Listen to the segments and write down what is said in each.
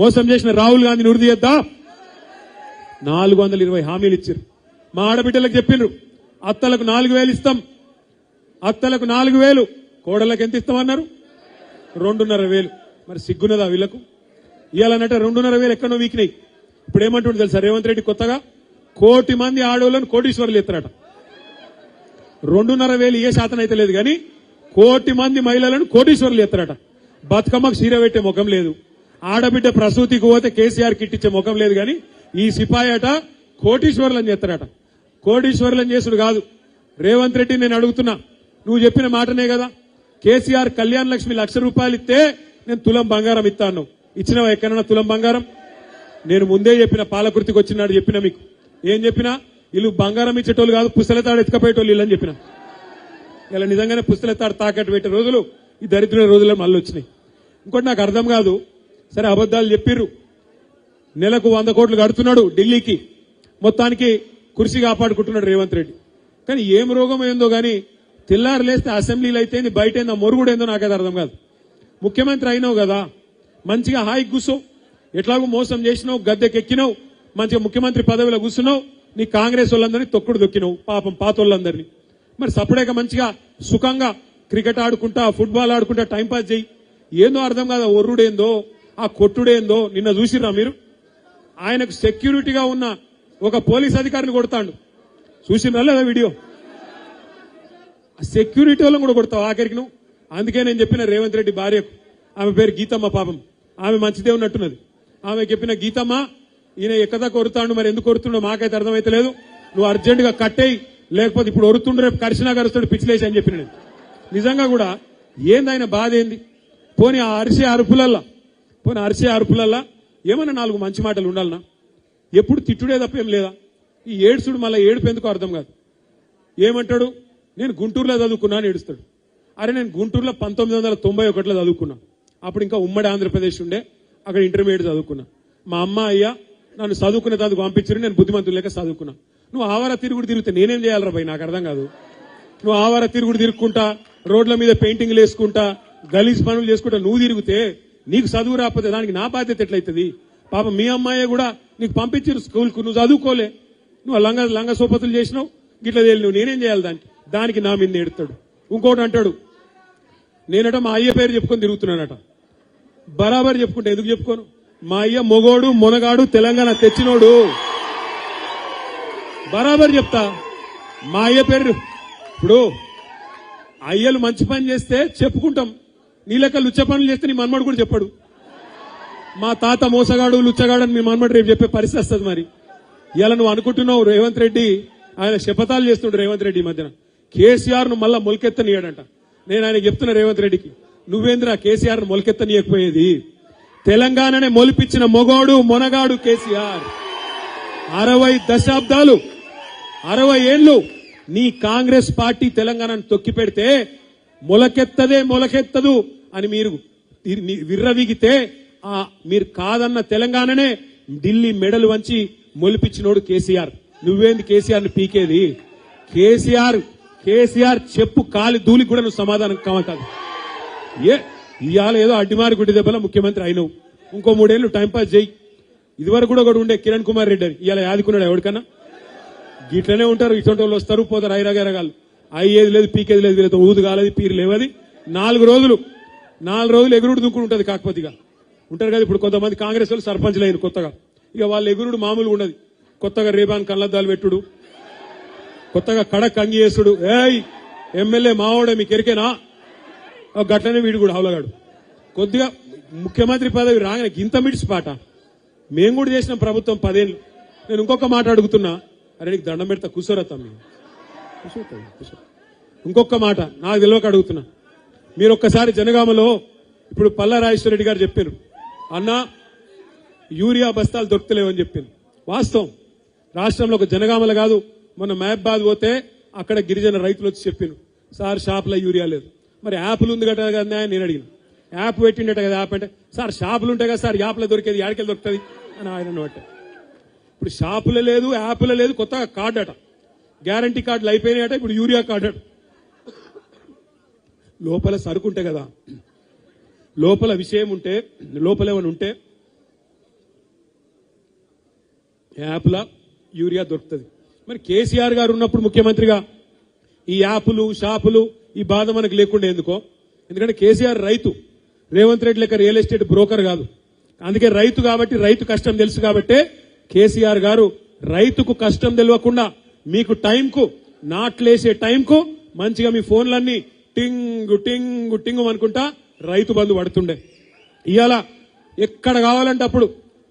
మోసం చేసిన రాహుల్ గాంధీని ఉరిదీయద్దా నాలుగు వందల ఇరవై హామీలు ఇచ్చారు. మా ఆడబిడ్డలకు చెప్పిండ్రు అత్తలకు నాలుగు వేలు ఇస్తాం. అత్తలకు నాలుగు వేలు. కోడళ్ళకి ఎంత ఇస్తామన్నారు రెండున్నర వేలు. మరి సిగ్గున్నదా వీళ్ళకు? ఇవ్వాలన్నట్టు రెండున్నర వేలు ఎక్కడో వీకినాయి. ఇప్పుడు ఏమంటుంది తెలుసా? రేవంత్ రెడ్డి కొత్తగా? కోటి మంది ఆడవాళ్ళను కోటీశ్వరులు ఎత్తారట. రెండున్నర వేలు ఏ శాతం అయితే లేదు కానీ కోటి మంది మహిళలను కోటీశ్వరులు ఎత్తారట. బతుకమ్మకు సీర పెట్టే ముఖం లేదు. ఆడబిడ్డ ప్రసూతికి పోతే కేసీఆర్ కిట్టిచ్చే ముఖం లేదు కానీ ఈ సిపాయి అట కోటీశ్వరులని చేస్తారట కోటీశ్వర్లని చేసుడు కాదు. రేవంత్ రెడ్డి నేను అడుగుతున్నా. నువ్వు చెప్పిన మాటనే కదా. కేసీఆర్ కళ్యాణ్ లక్ష్మి లక్ష రూపాయలు ఇస్తే నేను తులం బంగారం ఇస్తాను. ఇచ్చినవా ఎక్కడన్నా తులం బంగారం? నేను ముందే చెప్పిన పాలకృతికి వచ్చినాడు చెప్పిన మీకు. ఏం చెప్పినా? వీళ్ళు బంగారం ఇచ్చేటోళ్ళు కాదు పుస్తలతాడు ఎత్తుకపోయేటోళ్ళు వీళ్ళని చెప్పిన. ఇలా నిజంగానే పుస్తలతాడు తాకట్టు పెట్టే రోజులు ఈ దరిద్ర రోజుల్లో మళ్ళీ వచ్చినాయి ఇంకోటి నాకు అర్థం కాదు. సరే అబద్ధాలు చెప్పిర్రు. నెలకు వంద కోట్లు కడుతున్నాడు ఢిల్లీకి. మొత్తానికి కుర్చీ కాపాడుకుంటున్నాడు రేవంత్ రెడ్డి. కానీ ఏం రోగం ఏందో కానీ తెల్లారు లేస్తే అసెంబ్లీలో అయితే బయట ఏందో? మొరుగుడేందో నాకైతే అర్థం కాదు. ముఖ్యమంత్రి అయినావు కదా మంచిగా హాయి కూర్చో ఎట్లాగో మోసం చేసినావు గద్దెకెక్కినావు మంచిగా ముఖ్యమంత్రి పదవిలో కూర్చున్నావు నీ కాంగ్రెస్ వాళ్ళందరినీ తొక్కుడు దొక్కినావు పాపం పాతోళ్ళందరినీ మరి సపరేట్గా మంచిగా సుఖంగా క్రికెట్ ఆడుకుంటా ఫుట్బాల్ ఆడుకుంటా టైంపాస్ చేయి. ఏందో అర్థం కాదా ఒర్రుడేందో. ఆ కొట్టుడేందో నిన్న చూసిర్రా మీరు? ఆయనకు సెక్యూరిటీగా ఉన్న ఒక పోలీస్ అధికారిని కొడతాడు. చూసినా లేదా వీడియో? ఆ సెక్యూరిటీ వాళ్ళని కూడా కొడతావు ఆఖరికి నువ్వు? అందుకే నేను చెప్పిన రేవంత్ రెడ్డి భార్యకు. ఆమె పేరు గీతమ్మ పాపం. ఆమె మంచిదే ఉన్నట్టున్నది ఆమె చెప్పిన గీతమ్మ ఈయన ఎక్కదా కొరుతాడు మరి ఎందుకు కొరుతుండో మాకైతే అర్థమైతే లేదు. నువ్వు అర్జెంటుగా కట్టేయి లేకపోతే ఇప్పుడు ఒరుతుండు రేపు కరిసినా కరుస్తాడు పిచ్చిలేసి అని చెప్పిన నిజంగా కూడా ఏంది ఆయన బాధ ఏంది? పోనీ ఆ అరిసే అరుపులల్లా పోనీ అరిసే అరుపులల్లా? ఏమన్నా నాలుగు మంచి మాటలు ఉండాలనా? ఎప్పుడు తిట్టుడే తప్ప ఏం లేదా? ఈ ఏడుసుడు మళ్ళీ ఏడుపు ఎందుకు అర్థం కాదు. ఏమంటాడు? నేను గుంటూరులో చదువుకున్నా అని ఏడుస్తాడు. అరే నేను గుంటూరులో పంతొమ్మిది వందల తొంభై ఒకటిలో చదువుకున్నా. అప్పుడు ఇంకా ఉమ్మడి ఆంధ్రప్రదేశ్ ఉండే అక్కడ ఇంటర్మీడియట్ చదువుకున్నా. మా అమ్మ అయ్య నన్ను చదువుకునే దానికి పంపించారు నేను బుద్ధిమంతులు లేక చదువుకున్నా. నువ్వు ఆవార తిరుగుడు తిరిగితే నేనేం చేయాలరా భయ్? నాకు అర్థం కాదు. నువ్వు ఆవార తిరుగుడు తిరుక్కుంటా రోడ్ల మీద పెయింటింగ్లు వేసుకుంటా గలీజ్ పనులు చేసుకుంటా నువ్వు తిరిగితే నీకు చదువు రాకపోతే దానికి నా బాధ్యత ఎట్లయితుంది? పాపం మీ అమ్మాయి కూడా నీకు పంపించారు స్కూల్కు నువ్వు చదువుకోలే. నువ్వు లంగ లంగ సోపతులు చేసినావు గిట్ల తేలి నువ్వు నేనేం చేయాలి దానికి? దానికి నా మీద ఎడతాడు ఇంకోటి అంటాడు నేనట మా అయ్య పేరు చెప్పుకొని తిరుగుతున్నానట. బరాబర్ చెప్పుకుంటా ఎందుకు చెప్పుకోను? మా అయ్య మొగోడు మొనగాడు తెలంగాణ తెచ్చినోడు. బరాబర్ చెప్తా. మా అయ్య పేరు ఇప్పుడు అయ్యలు మంచి పని చేస్తే చెప్పుకుంటాం. నీ లెక్క లుచ్చ పనులు చేస్తే నీ మన్మడు కూడా చెప్పాడు. మా తాత మోసగాడు లుచ్చగాడు అని మీ మన్మడు రేపు చెప్పే పరిస్థితి వస్తుంది మరి. ఇలా నువ్వు అనుకుంటున్నావు రేవంత్ రెడ్డి ఆయన శపథాలు చేస్తుండే రేవంత్ రెడ్డి ఈ మధ్యన. కేసీఆర్ను మళ్ళా మొలకెత్తనీయాడంట. నేను ఆయన చెప్తున్నా రేవంత్ రెడ్డికి నువ్వేంద్రా కేసీఆర్ను మొలకెత్తనీయకపోయేది? తెలంగాణనే మొలిపించిన మొగోడు మొనగాడు కేసీఆర్. అరవై దశాబ్దాలు అరవై ఏళ్ళు నీ కాంగ్రెస్ పార్టీ తెలంగాణను తొక్కి పెడితే మొలకెత్తదే మొలకెత్తదు అని మీరు విర్రవిగితే ఆ మీరు కాదన్న తెలంగాణనే ఢిల్లీ మెడలు వంచి మొలిపించినోడు కేసీఆర్. నువ్వేంది కేసీఆర్ని పీకేది? కేసీఆర్ కేసీఆర్ చెప్పు కాలి దూలికి కూడా నువ్వు సమాధానం కావాలి ఏ ఇవాళ ఏదో అడ్డిమారి గుడ్డి దెబ్బల ముఖ్యమంత్రి అయినవు. ఇంకో మూడేళ్ళు టైంపాస్ చేయి. ఇదివరకు కూడా ఒకడు ఉండే కిరణ్ కుమార్ రెడ్డి అని. ఇవాళ యాదుకున్నాడు ఎవరికన్నా గిట్లనే ఉంటారు. ఇటువంటి వాళ్ళు వస్తారు పోతారు ఐరాగరగాలు అయ్యేది లేదు పీకేది లేదు వీళ్ళతో ఊదు కాలేదు పీరు లేవది నాలుగు రోజులు నాలుగు రోజులు ఎగురుడు దుక్కుడు ఉంటుంది కాకపోతే ఇక ఉంటారు కదా ఇప్పుడు కొంతమంది కాంగ్రెస్ వాళ్ళు సర్పంచ్లు అయిన కొత్తగా. ఇక వాళ్ళ ఎగురుడు మామూలుగా ఉండదు. కొత్తగా రేబాన్ కళ్ళద్దాలు పెట్టుడు. కొత్తగా కడక్ అంగి చేసుడు ఏయ్ ఎమ్మెల్యే మావాడే మీకు ఎరికేనా గట్లనే వీడు కూడా హౌలగాడు. కొద్దిగా ముఖ్యమంత్రి పదవి రాగానే ఇంత మిడిచి పాట. మేము కూడా చేసిన ప్రభుత్వం పదేళ్ళు. నేను ఇంకొక మాట అడుగుతున్నా. అరే నీకు దండం పెడతా కూర్చోరా తమ్మి. ఇంకొక మాట నాకు తెలియక అడుగుతున్నా. మీరు ఒక్కసారి జనగామలో ఇప్పుడు పల్లా రాజేశ్వరరెడ్డి గారు చెప్పారు. అన్న యూరియా బస్తాలు దొరుకుతలేవని చెప్పింది వాస్తవం. రాష్ట్రంలో ఒక జనగామల కాదు మొన్న మహబాద్ పోతే అక్కడ గిరిజన రైతులు వచ్చి చెప్పారు. సార్ షాపులో యూరియా లేదు. మరి యాప్లు ఉంది కదా కదా నేను అడిగిన. యాప్ పెట్టిండట కదా యాప్ అంటే? సార్ షాపులు ఉంటాయి కదా సార్ యాప్లో దొరికేది యాడికెళ్ళి దొరుకుతుంది? అని ఆయన పట్ట ఇప్పుడు షాపులో లేదు యాప్లో లేదు కొత్తగా కార్డు అట. గ్యారంటీ కార్డులు అయిపోయినాయట ఇప్పుడు యూరియా కార్డు. లోపల సరుకుంటే కదా. లోపల విషయం ఉంటే లోపల ఏమైనా ఉంటే యాప్ల యూరియా దొరుకుతుంది. మరి కేసీఆర్ గారు ఉన్నప్పుడు ముఖ్యమంత్రిగా ఈ యాపులు షాపులు ఈ బాధ మనకు లేకుండా ఎందుకో? ఎందుకంటే కేసీఆర్ రైతు. రేవంత్ రెడ్డి లెక్క రియల్ ఎస్టేట్ బ్రోకర్ కాదు. అందుకే రైతు కాబట్టి రైతు కష్టం తెలుసు కాబట్టే కేసీఆర్ గారు రైతుకు కష్టం తెలియకుండా మీకు టైంకు నాట్లేసే టైంకు మంచిగా మీ ఫోన్లన్నీ టింగు టింగు టింగు అనుకుంటా రైతు బంధు పడుతుండే. ఇవాళ ఎక్కడ కావాలంటే అప్పుడు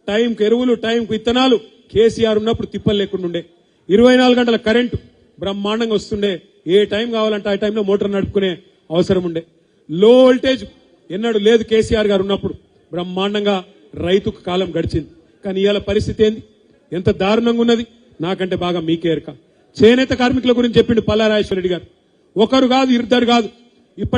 టైంకి ఎరువులు టైంకు విత్తనాలు కేసీఆర్ ఉన్నప్పుడు తిప్పలు లేకుండా ఉండే ఇరవై నాలుగు గంటల కరెంటు బ్రహ్మాండంగా వస్తుండే. ఏ టైం కావాలంటే ఆ టైంలో మోటార్ నడుపుకునే అవసరం ఉండే. లో వోల్టేజ్ ఎన్నడూ లేదు కేసీఆర్ గారు ఉన్నప్పుడు. బ్రహ్మాండంగా రైతుకు కాలం గడిచింది. కానీ ఇవాళ పరిస్థితి ఏంది? ఎంత దారుణంగా ఉన్నది? నాకంటే బాగా మీకే ఎరక. చేనేత కార్మికుల గురించి చెప్పిండు పల్లారాజేశ్వర రెడ్డి గారు. ఒకరు కాదు ఇద్దరు కాదు.